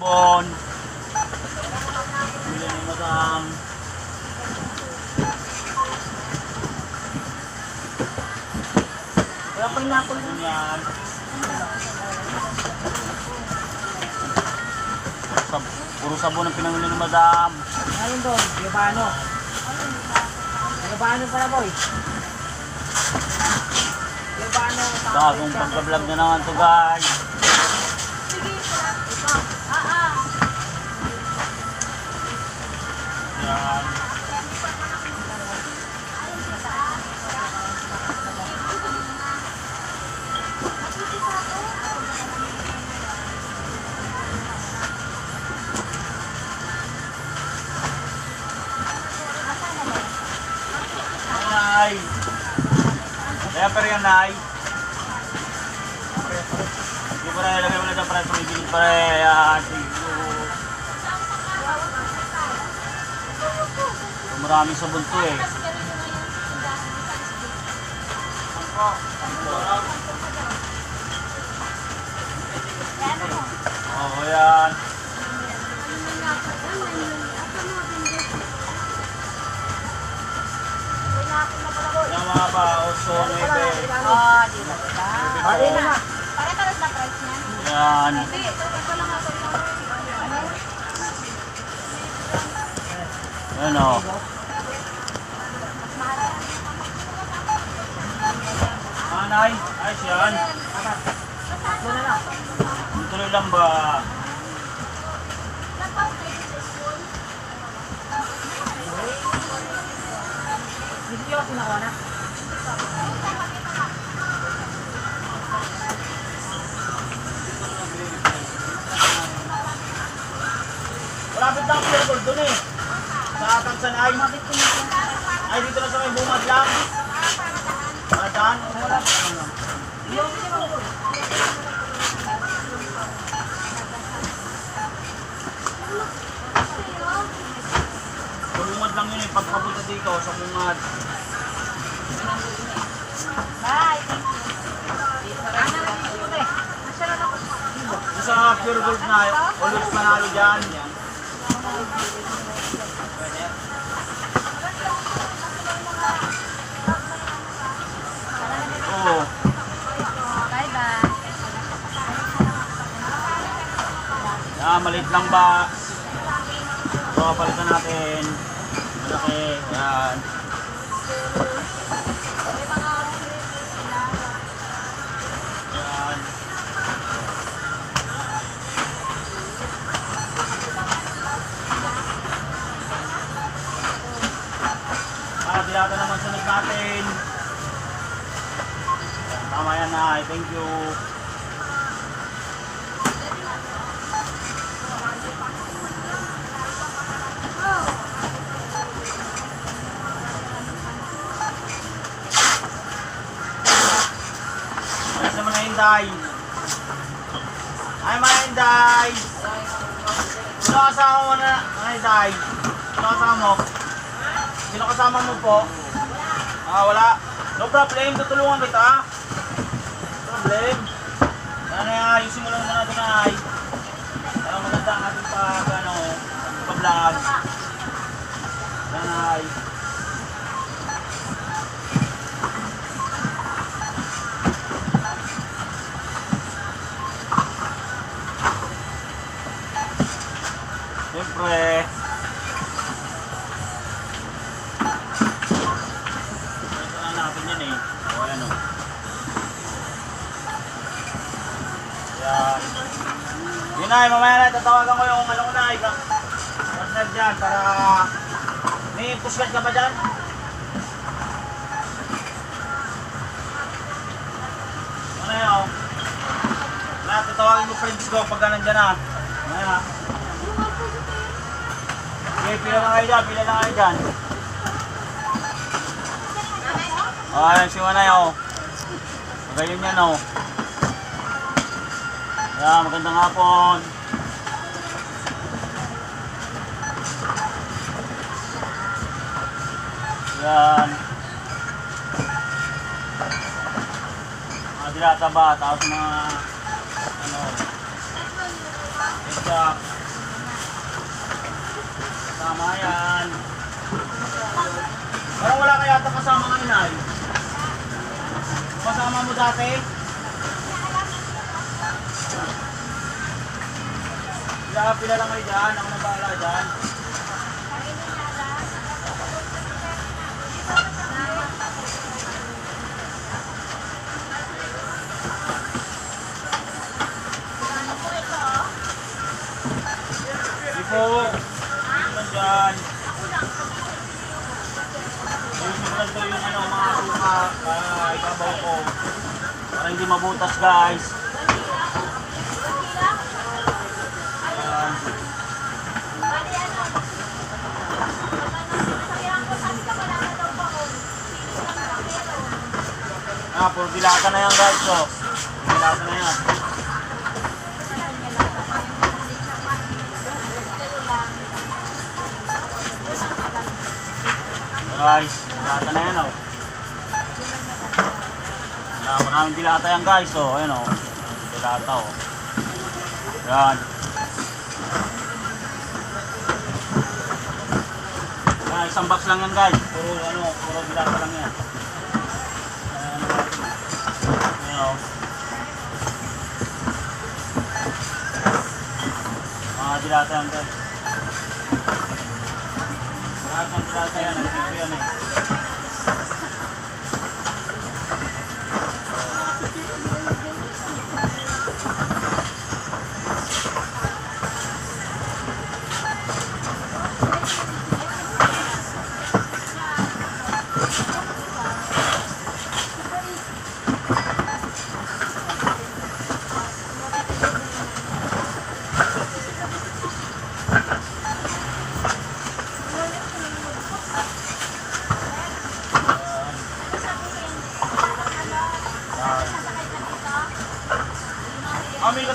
Bon. Madam. Wala pang napol na. Yan. Sab puro sabon ang pinamili ni Madam. Ayun doon, Giovanno. Giovanno pala boy. Giovanno. Bagong pagka-vlog na naman to guys. Nay. Kaya pero yan, Nay. Hindi pa rin, ilagay mo na dyan para tumigil pa rin. Maraming sabon to eh. Oo, yan. Yan mga ba, oso, nebe. Ah, di ba? Ah, di na. Pare-pares na price niya. Yan. Hindi, ito, ito lang ako yung Yan o. Anay, ayos yan. Tatlo na lang. Tuloy lang ba? Dito yung sinakuha na. Malapit lang ang gold dun eh. Sa Tansanay. Ay, dito na sa may bumad lang. Bumad lang yun eh. Pagpapunta dito sa bumad. Bye. Sa pure gold na, always manalo dyan. Yan. Oo. Bye-bye. Yan, maliit lang ba? So, palitan natin. Yan na. Thank you. Ayos naman na Inday. Ay, mga Inday. Sino kasama mo na, mga Inday? Sino kasama mo? Sino kasama mo po? Ah, wala. No problem, tutulungan kita. Problem. Yan, ayusin mo lang muna ito na ay. Para maganda ang ating pag, ano, pag-vlog. Yan ay. Siyempre. Yan. Yun na, mamaya na tatawagan ko yung ano ko na. Ika. Partner dyan para... May pushcard ka ba dyan? Ano yun? Mamaya tatawagin ko friends ko pagka nandyan na. Mamaya. Okay, pila na kayo dyan, pila na kayo dyan. Ayan si Manay, oh. Magayon yan, oh. Ayan, magandang hapon. Ayan. Mga dilata ba, tapos mga, ano, ketchup. Tama yan. Parang wala ka yata kasama ng inay. Kasama mo dati? Pila, pila lang kayo dyan. Ako nang bahala dyan. Po. Ano dyan? Lang to yung ano, mga suka. Uh, ikabaw ko. Para hindi mabutas guys. Ah, puro dilata na yan guys. So, dilata na yan. Guys, dilata na yan oh. Yan, maraming dilata yan guys. So, ayun oh. Dilata oh. Yan. Yan, isang box lang yan guys. Puro ano, puro dilata lang yan. Oh. Mga dilata yan guys. Lahat ng dilata yan, nagsipo yan eh.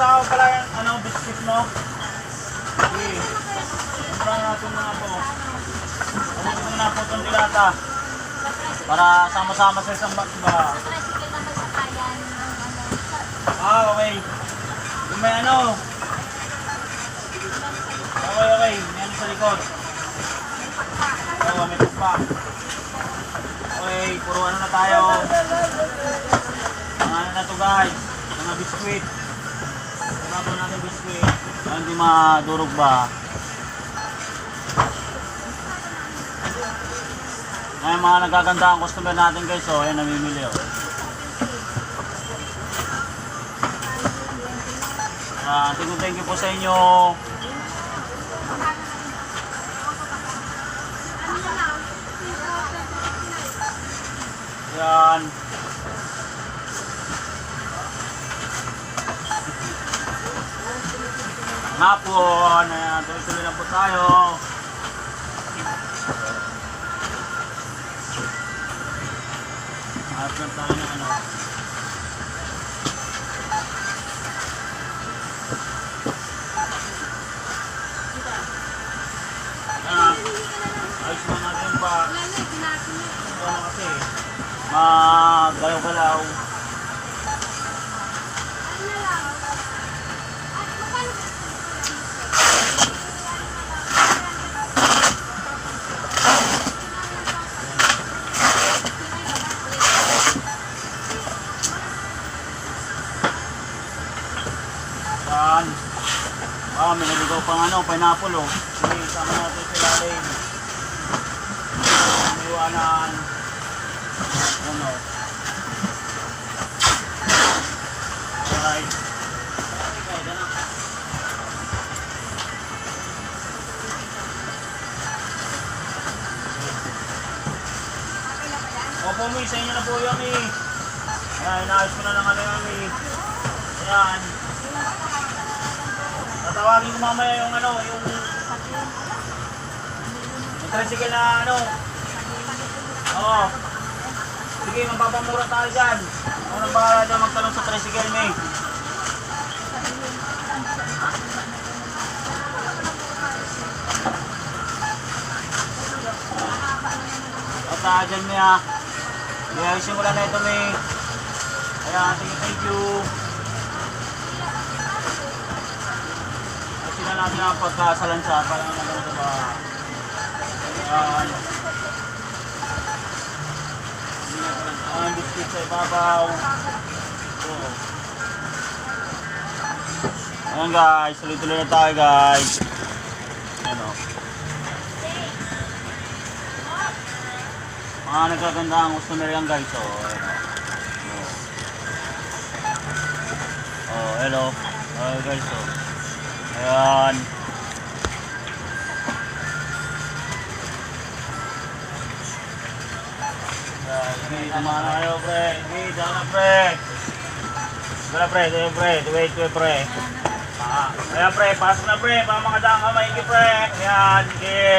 Kasama pala yung ano, biscuit mo. Sige. Kumprahan natin mga po. Kumprahan mo na po itong dilata. Para sama-sama sa isang box ba? Ah, okay. Yung may ano. Okay, okay. May ano sa likod. Oo, may tukpa. Okay, puro ano na tayo. Mga ano na to guys. Mga biskuit. Natin biskuit. Para hindi madurog ba. Ngayon mga nagaganda ang customer natin guys. So, ayan namimili oh. Ah, thank you, thank you po sa inyo. Yan. Hapon, ayan, tuloy-tuloy lang po tayo. Lang tayo ng ano. Ano. Opo, mi, sa inyo na po yan eh. Ayan, inaayos ko na lang ano yan eh. Ayan. Tatawagin ko mamaya yung ano, yung... Yung tricycle na ano. Oo. Sige, mapapamura tayo dyan. Nang bahala dyan magtanong sa tricycle, May. At ah, dyan, May ah. Iayusin ko lang na ito, May. Thank you, thank you. Kasi na natin ang pagkasalansa para naman sa ba. Yan. Ang biscuit sa ibabaw. So. Ayan guys, tuloy-tuloy na tayo guys. Ano? Mga nagkaganda ang customer yan guys. Ayan, oh. Oh. oh, hello. Oh, guys. Oh. Ayan. Tumahan na pre. Saan na, pre. Wala, pre. Sige, pre. Wait, wait, pre. Ah, kaya, pre. Pasok na, pre. Para makadaan ka maigi, pre. Ayan, sige.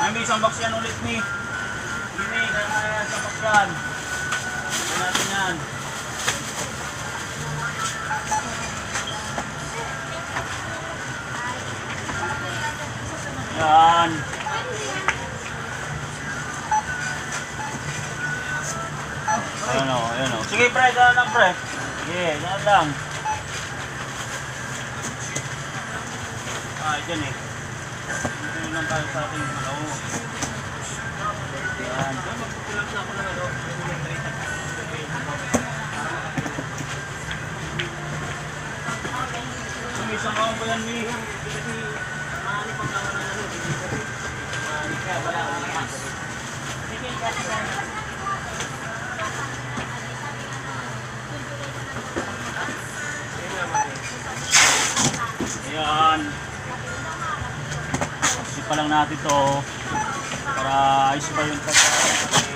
Ay, may isang box yan ulit, ni. Ini, kaya yan, isang box yan. Yan. Ayan o, ayan o. Sige pre, daan lang pre. Sige, daan lang. Ah, dyan eh. Dito lang tayo sa ating ano. Yan. Sumisang ka ba yan, Mi? Ayan. Kasi pa lang natin to para ayos pa yung pagkain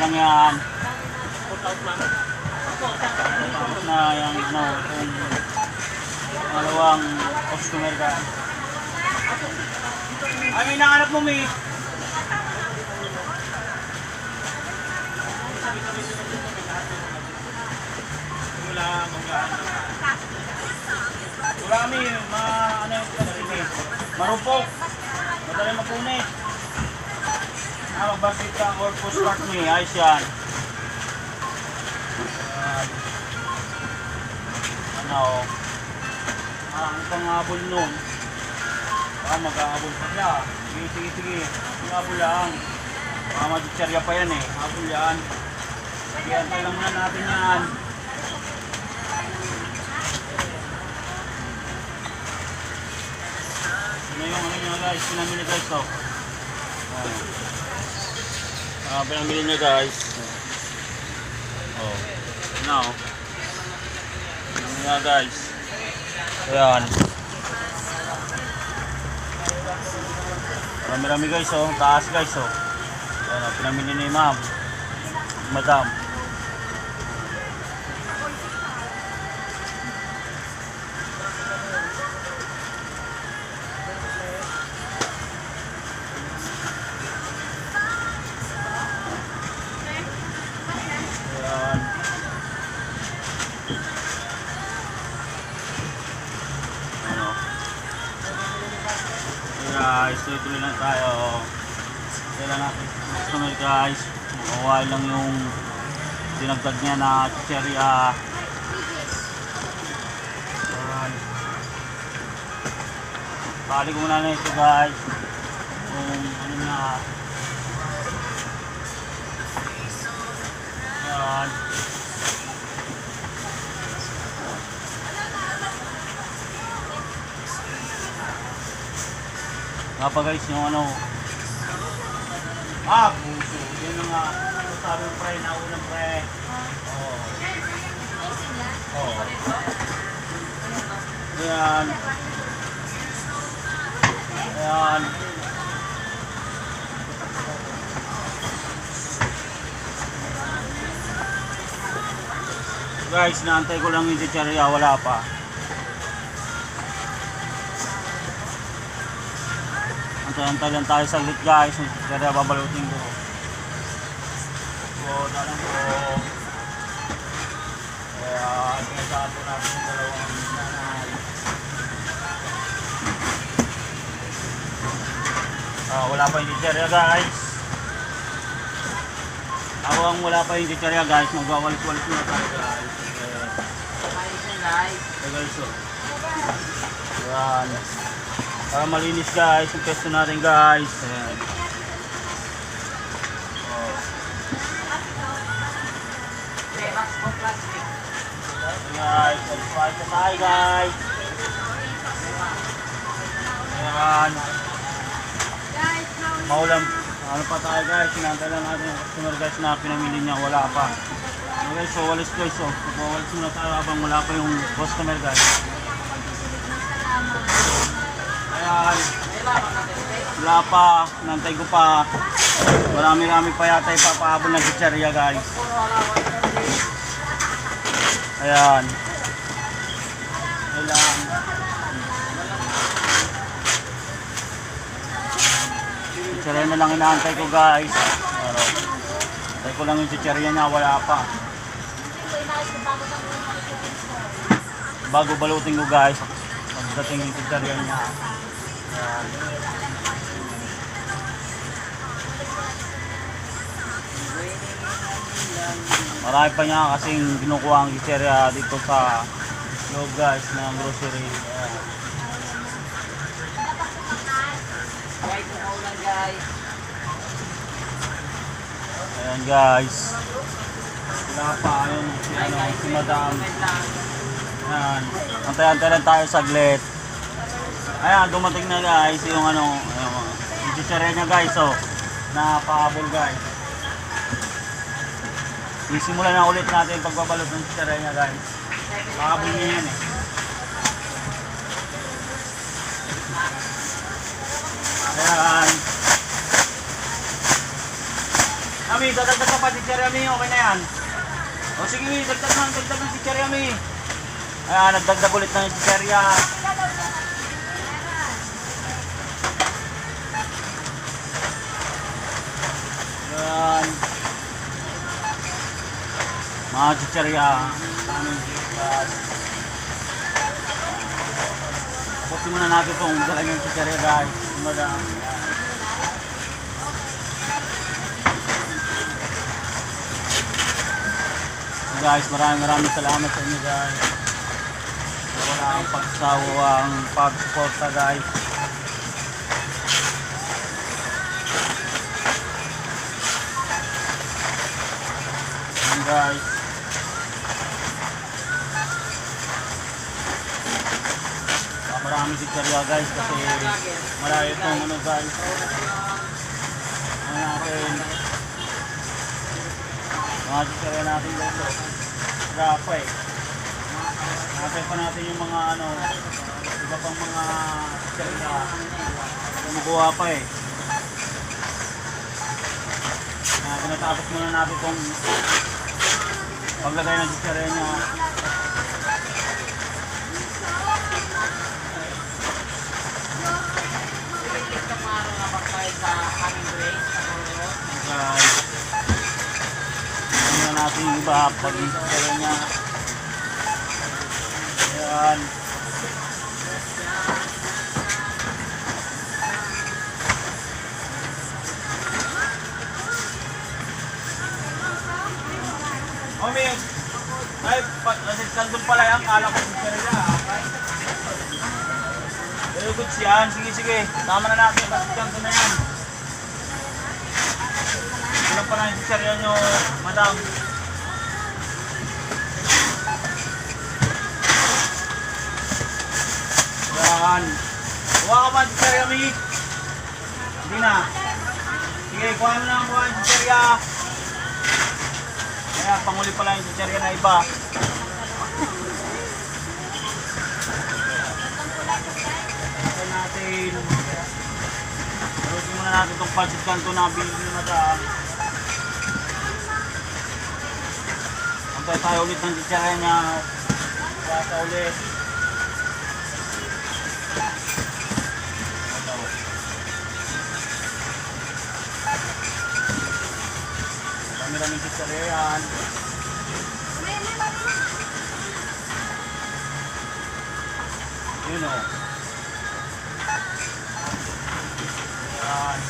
Lang yan. Box na yung ano, itong dalawang customer ka. Ay, may nahanap mo, May. Wala, maghahanap. Wala kami, ma, ano yung pinag Marupok. Madali mapunit. Ah, magbasit ka or push start eh. Ayos yan. Ayan. Ano, parang pang habol nun. Baka mag-ahabol pa siya. Sige, sige, sige. Habol lang. Baka maditsarya pa yan eh. Habol yan. Sige, antay lang muna natin yan. Ano yung ano nyo guys, pinamili guys to. Ah, ah pinamili nyo guys. Oh, now. Ano nga guys. Ayan. Marami-rami guys oh, taas guys oh. Ayan oh, pinamili ni ma'am. Madam. Tuloy-tuloy lang tayo. Kailan natin customer guys. Mawawala lang yung dinagdag niya na cherry ah. Balik ko muna na ito guys. Kung ano na. Ayan. Nga pa guys, yung ano. Ah, puso. Yun ang. Ano sabi ng pre, naunang pre. Oo. Oo. Ayan. Ayan. Guys, naantay ko lang yung chicharia, wala pa. Antay-antay lang tayo saglit guys, chicharia babalutin ko. So, dalang ko. Kaya, pinasapo natin yung dalawang nanay. Ah, wala pa yung chicharia guys. Ako ang wala pa yung chicharia guys, magwawalis-walis muna tayo guys. Okay. guys. Okay guys, so. Yan. Para malinis guys, yung pesto natin guys. Ayan. Oh. Guys, satisfied na tayo guys. Ayan. Maulam. Ano pa tayo guys, sinantay lang natin yung customer guys na pinamili niya, wala pa. Okay, so walis guys, so magwawalis muna tayo habang wala pa yung customer guys. Ayan. Wala pa, nantay ko pa. Marami-rami pa yata ipapahabol ng chicharia guys. Ayan. Ayan. Chicharia na lang inaantay ko guys. Pero, Antay ko lang yung chicharia niya, wala pa. Bago balutin ko guys, pagdating yung chicharia niya. Ayan. Marami pa niya kasing kinukuha ang chicheria dito sa loob guys ng grocery. Ayan. Ayan guys. Wala pa yung si, ano, si madam. Ayan. Antay-antay lang tayo saglit. Ayan, dumating na guys yung ano, chicheria niya guys. Oh, napahabol guys. Isimulan na ulit natin yung pagbabalot ng chicheria niya guys. Pahabol niya yan eh. Ayan. Ami, dadagdag ka pa si Cherry okay na yan. O sige, dagdag na, dagdag na si Cherry Ayan, nagdagdag ulit na si Cherry Ayan. Mga chicherya. Tapusin muna natin itong talagang chicherya guys. Madam. Guys, maraming maraming salamat sa inyo guys. Wala ang pagsawang pag-suporta guys. Guys. Ah, Marami si Karya guys kasi malayo itong ano guys. Ano natin. Mga chicharia natin dito. Grapa eh. Natin pa natin yung mga ano, iba pang mga chicharia. Kumukuha pa eh. Na tinatapos muna natin itong paglagay ng. Ano na natin yung iba pag chicharia niya. Ayan. Ay, nandun pala yan, kala ko si Cherila. Very good yan, sige sige, tama na natin, basta ko na yan. Ilan pa na yung Cherila nyo, madam? Yan. Kuha ka ba si Cherila, Mi? Hindi na. Sige, kuha na ang kuha si Cherila. Kaya panguli pala yung chicherya na iba. Ito natin. Halusin muna natin itong pancit canto na binili ni madam. Antay tayo ulit ng chicharan niya. Basta ulit. Dami-daming chicharan. Yun o. Yan.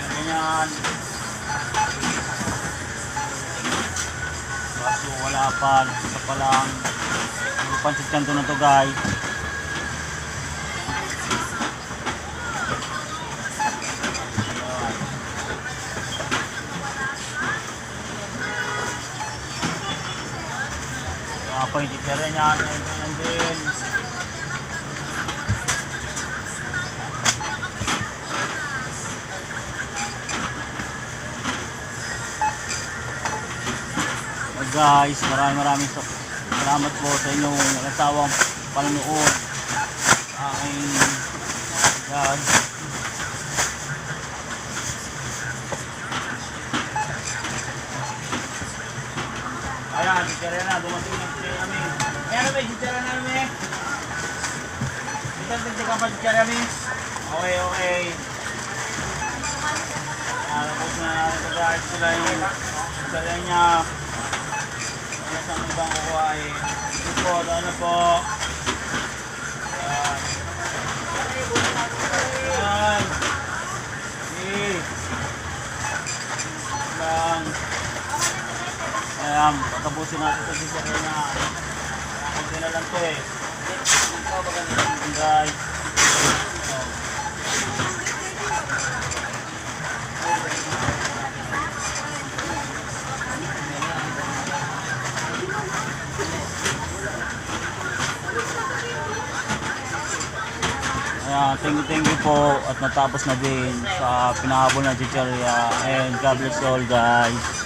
Ganyan. Kaso wala pa. Isa pa lang. Yung pansit kanto na to guys. Ayan. Mga pa yung titira niya. Din. So guys, maraming maraming salamat po sa inyong nasawang panonood sa aking vlog. Ayan, titira na. Dumating na titira namin. Ayan na ba yung titira namin? Dito ang titira pa titira namin. Okay, okay. Ayan, tapos na guys. Sila yung titira niya. Ano sa ibang kukuha eh. Ito po, ano po. Ayan. Ayan. Okay. Lang. Ayan, patapusin natin ito dito kaya na. Kunti na lang to eh. Guys. Ayan, thank you, thank you po at natapos na din sa pinahabol na chicharia and God bless all guys.